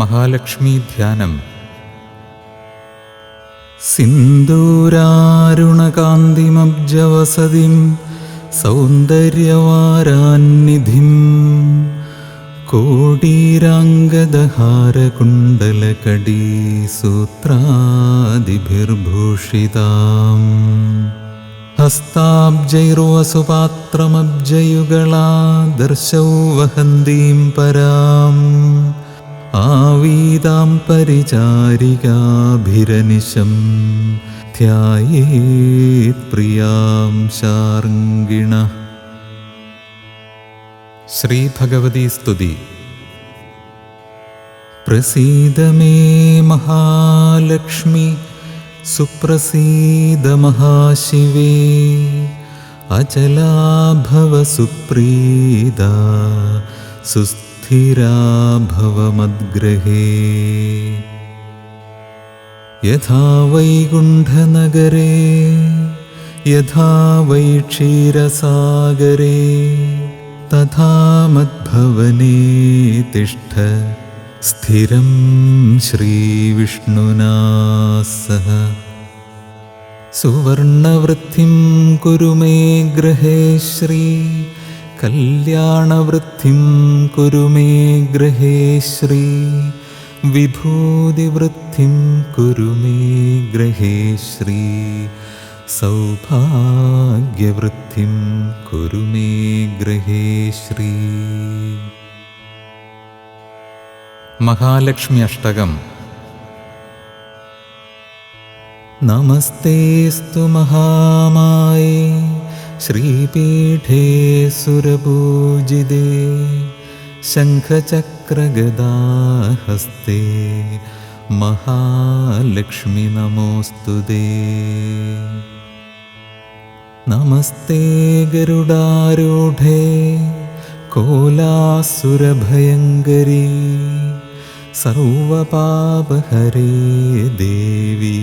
महालक्ष्मीध्यानम् सिन्दूरारुणकान्तिमब्जवसतिं सौन्दर्यवारान्निधिं कोटीराङ्गदहारकुण्डलकडीसूत्रादिभिर्भूषिताम् हस्ताब्जैर्वसुपात्रमब्जयुगला दर्शौ वहन्तीं पराम् आवीदां परिचारिकाभिरनिशं ध्यायेत्प्रियां शार्ङ्गिणः श्रीभगवती स्तुति प्रसीद मे महालक्ष्मि सुप्रसीद महाशिवे अचला भव सुप्रीदा सुस्थिरा भव मद्गृहे यथा वैकुण्ठनगरे यथा वै क्षीरसागरे तथा मद्भवने तिष्ठ स्थिरं श्रीविष्णुना सह सुवर्णवृत्तिं कुरु मे गृहे श्री कल्याणवृत्तिं कुरु मे गृहे श्री विभूतिवृत्तिं कुरु मे गृहे श्री सौभाग्यवृत्तिं कुरु मे गृहे श्री महालक्ष्मी अष्टकम् नमस्तेऽस्तु महामाये श्रीपीठे सुरपूजिते शङ्खचक्रगदाहस्ते महालक्ष्मि नमोऽस्तु ते। नमस्ते गरुडारूढे कोलासुरभयङ्करी सर्वपापहरे देवी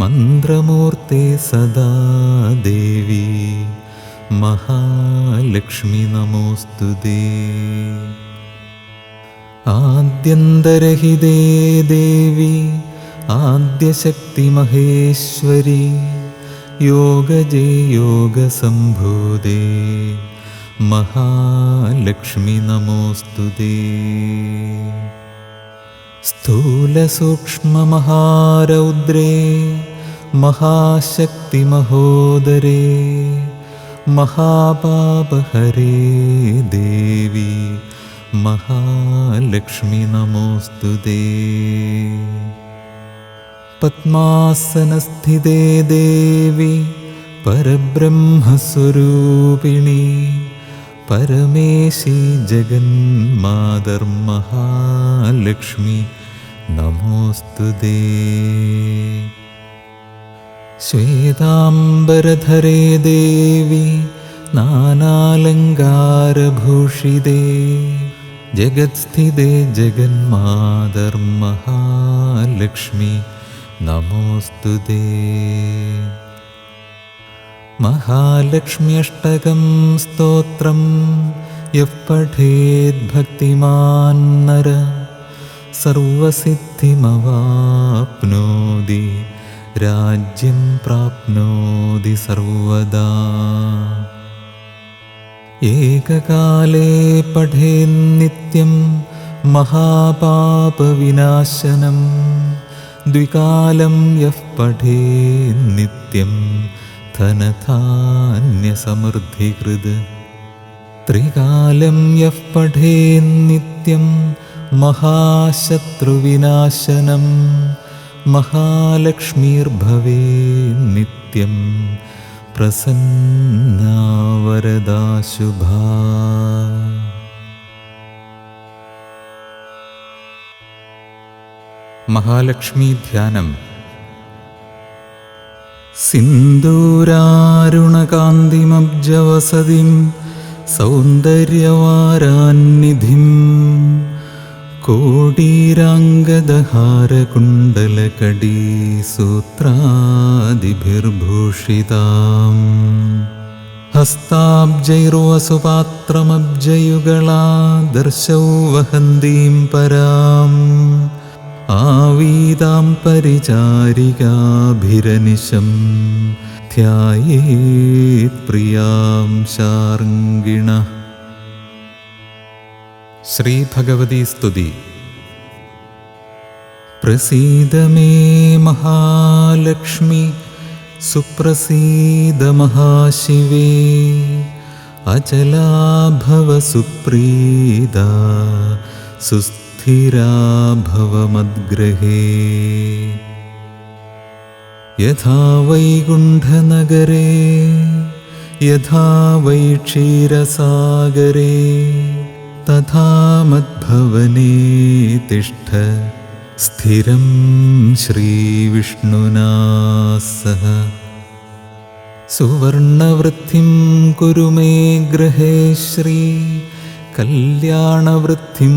मन्त्रमूर्ते सदा देवी महालक्ष्मि नमोऽस्तु ते आद्यन्तरहिते देवी आद्यशक्तिमहेश्वरी योगजे योगसम्भूते महालक्ष्मि नमोऽस्तु ते स्थूलसूक्ष्ममहारौद्रे महाशक्तिमहोदरे महापापहरे देवी महालक्ष्मि नमोऽस्तु ते पद्मासनस्थिते देवी परब्रह्मस्वरूपिणी परमेशी जगन्मातर्महालक्ष्मि नमोऽस्तु ते श्वेताम्बरधरे देवी नानालङ्कारभूषिते जगत्स्थिते जगन्मातर्महालक्ष्मि नमोऽस्तु ते महालक्ष्म्यष्टकं स्तोत्रं यः पठेद्भक्तिमान्नर सर्वसिद्धिमवाप्नोति राज्यं प्राप्नोति सर्वदा। एककाले पठेन्नित्यं महापापविनाशनं द्विकालं यः पठेन्नित्यं धनधान्यसमृद्धिकृद् त्रिकालं यः पठेन्नित्यं महाशत्रुविनाशनं महालक्ष्मीर्भवेन्नित्यं प्रसन्नावरदाशुभा। महालक्ष्मीध्यानम् സിന്ദൂരാരുണകാന്തിമബ്ജവസതിം സൗന്ദര്യവാരാന്നിധിം कोटीराङ्गदहारकुण्डलकडीसूत्रादिभिर्भूषिताम् हस्ताब्जैर्वसुपात्रमब्जयुगला दर्शौ वहन्तीं पराम् आवीदां परिचारिकाभिरनिशं ध्यायेत् प्रियां शार्ङ्गिणः श्रीभगवतीस्तुति प्रसीद मे महालक्ष्मि सुप्रसीद महाशिवे अचला भव सुप्रीदा सुस्त स्थिरा भवमद्गृहे यथा वैकुण्ठनगरे यथा वै क्षीरसागरे तथा मद्भवने तिष्ठ स्थिरं श्रीविष्णुना सह। सुवर्णवृत्तिं कुरु मे गृहे श्री കല്യാണവൃദ്ധിം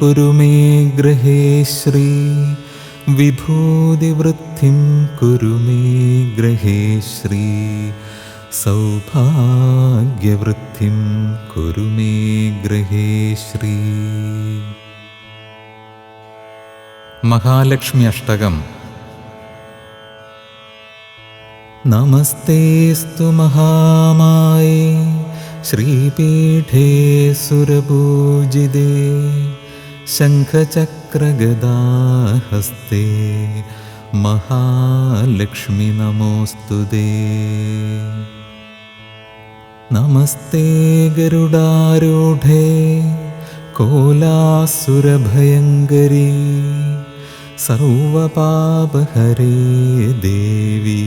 കുരു മേ ഗൃഹേ ശ്രീ. വിഭൂതിവൃദ്ധിം കുരു മേ ഗൃഹേ ശ്രീ. സൗഭാഗ്യവൃദ്ധിം കുരു മേ ശ്രീ. മഹാലക്ഷ്മി അഷ്ടകം. നമസ്തേസ്തു മഹാമായി. श्रीपीठे सुरपूजिते शङ्खचक्रगदाहस्ते महालक्ष्मि नमोऽस्तु ते नमस्ते गरुडारूढे कोलासुरभयङ्करी सर्वपापहरे देवी।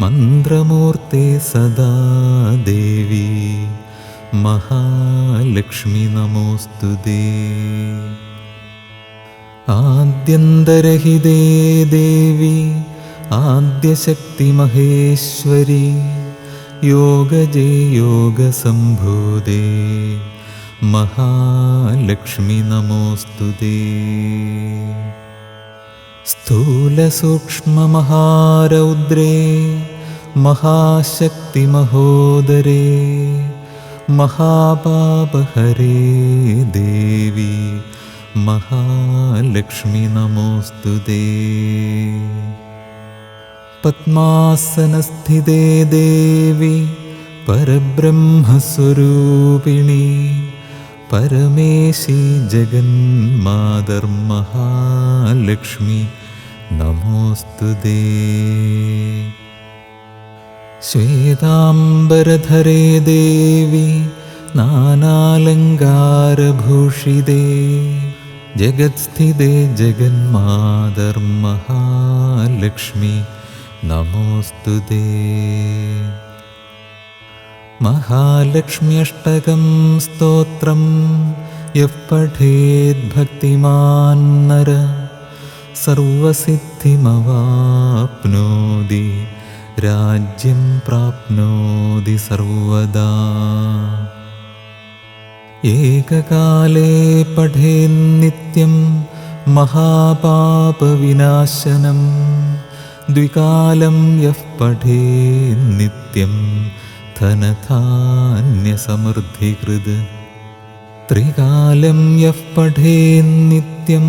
मन्द्रमूर्ते सदा देवी महालक्ष्मि नमोऽस्तु दे। आद्यरहिदेवि आद्यशक्तिमहेश्वरी योगजे योगशम्भोदे महालक्ष्मी नमोऽस्तु दे। स्थूलसूक्ष्ममहारौद्रे महाशक्तिमहोदरे महापापहरे देवी महालक्ष्मिनमोऽस्तु ते पद्मासनस्थिते देवि परब्रह्मस्वरूपिणि परमेशी जगन्मातर्महालक्ष्मी नमोऽस्तु ते श्वेताम्बरधरे देवी नानालङ्कारभूषिते जगत्स्थिते जगन्मातर्महालक्ष्मी नमोऽस्तु ते महालक्ष्म्यष्टकं स्तोत्रं यः पठेद्भक्तिमान्नर सर्वसिद्धिमवाप्नोति राज्यं प्राप्नोति सर्वदा। एककाले पठेन्नित्यं महापापविनाशनं द्विकालं यः पठेन्नित्यं धनधान्यसमृद्धिकृद् त्रिकालं यः पठेन्नित्यं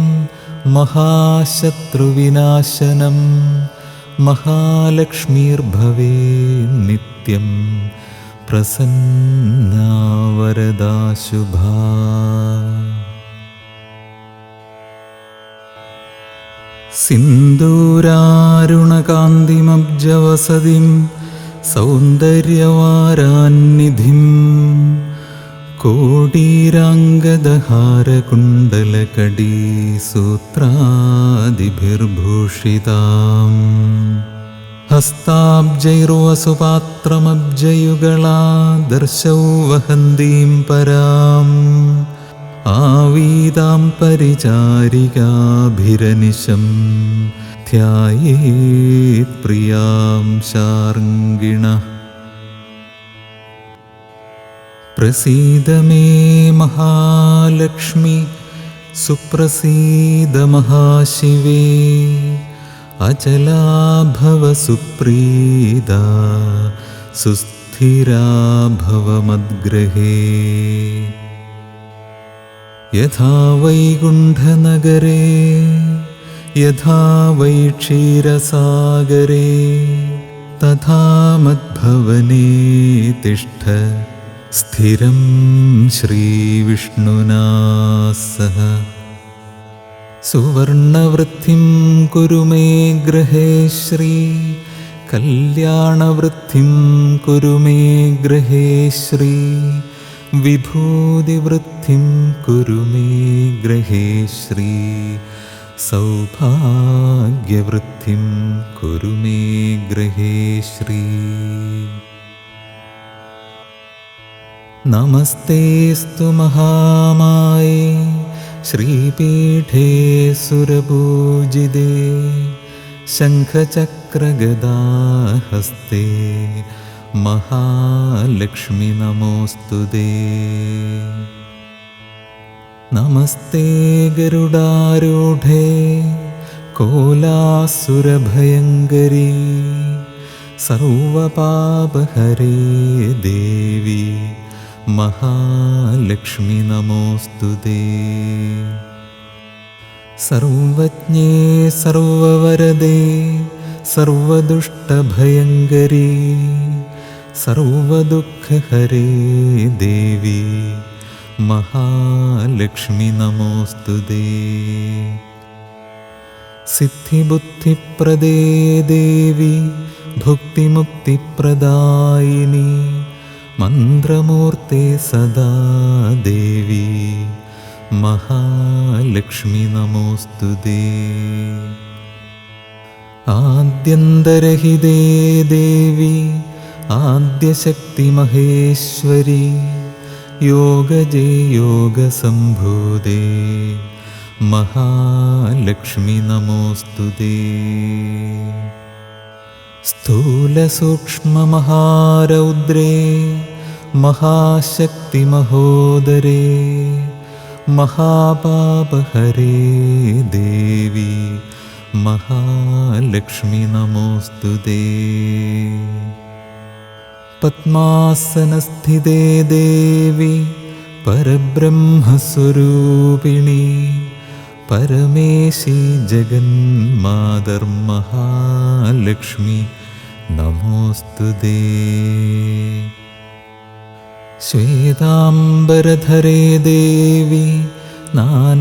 महाशत्रुविनाशनं महालक्ष्मीर्भवे नित्यं प्रसन्ना वरदा शुभा सौन्दर्यवारान्निधिं कोटीराङ्गदहारकुण्डलकडीसूत्रादिभिर्भूषिताम् हस्ताब्जैर्वसुपात्रमब्जयुगला दर्शौ वहन्तीं पराम् आवीतां परिचारिकाभिरनिशम् ध्यायेत् प्रियां शार्ङ्गिणः। प्रसीद मे महालक्ष्मि सुप्रसीदमहाशिवे अचला भव सुप्रीदा सुस्थिरा भव मद्गृहे यथा वैकुण्ठनगरे यथा वै क्षीरसागरे तथा मद्भवने तिष्ठ स्थिरं श्रीविष्णुना सह। सुवर्णवृत्तिं कुरु मे गृहे श्री कल्याणवृत्तिं कुरु मे गृहे श्री विभूतिवृत्तिं कुरु मे गृहे श्री। सौभाग्यवृद्धिं कुरु मे गृहे श्री। नमस्तेऽस्तु महामाये श्रीपीठे सुरपूजिते शङ्खचक्रगदाहस्ते महालक्ष्मि नमोऽस्तु दे। नमस्ते गरुडारूढे कोलासुरभयङ्करी सर्वपापहरे देवी महालक्ष्मि नमोऽस्तु ते सर्वज्ञे सर्ववरदे सर्वदुष्टभयङ्करी सर्वदुःखहरे देवी महालक्ष्मि नमोऽस्तु ते सिद्धिबुद्धिप्रदे देवी भुक्तिमुक्तिप्रदायिनी मन्त्रमूर्ते सदा देवी। महालक्ष्मि नमोऽस्तु ते आद्यन्तरहिते देवी आद्यशक्तिमहेश्वरी योगजे योगसम्भूते। महालक्ष्मि नमोऽस्तु ते। स्थूलसूक्ष्ममहारौद्रे महाशक्तिमहोदरे महापापहरे देवी महालक्ष्मि नमोऽस्तु ते पद्मासनस्थिते देवी परब्रह्मस्वरूपिणी परमेशी जगन्मातर्महालक्ष्मि नमोऽस्तु ते श्वेताम्बरधरे देवी नानालङ्कारभूषिते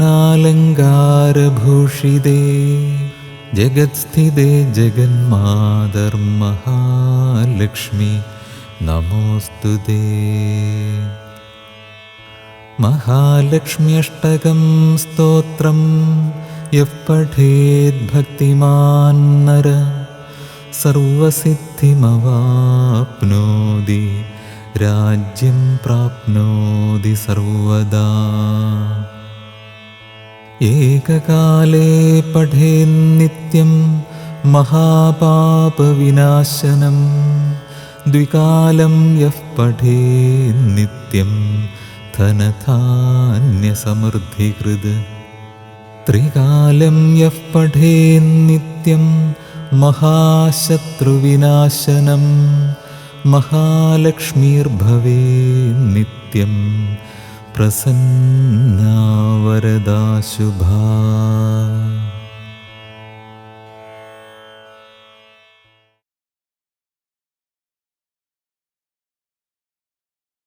जगत्स्थिते जगन्मातर्महालक्ष्मि नमोऽस्तु ते महालक्ष्म्यष्टकं स्तोत्रं यः पठेद्भक्तिमान्नर सर्वसिद्धिमवाप्नोति राज्यं प्राप्नोति सर्वदा। एककाले पठेन्नित्यं महापापविनाशनं द्विकालं यः पठेन्नित्यं धनधान्यसमृद्धिकृद्। त्रिकालं यः पठेन्नित्यं महाशत्रुविनाशनं महालक्ष्मीर्भवेन्नित्यं प्रसन्ना वरदा शुभा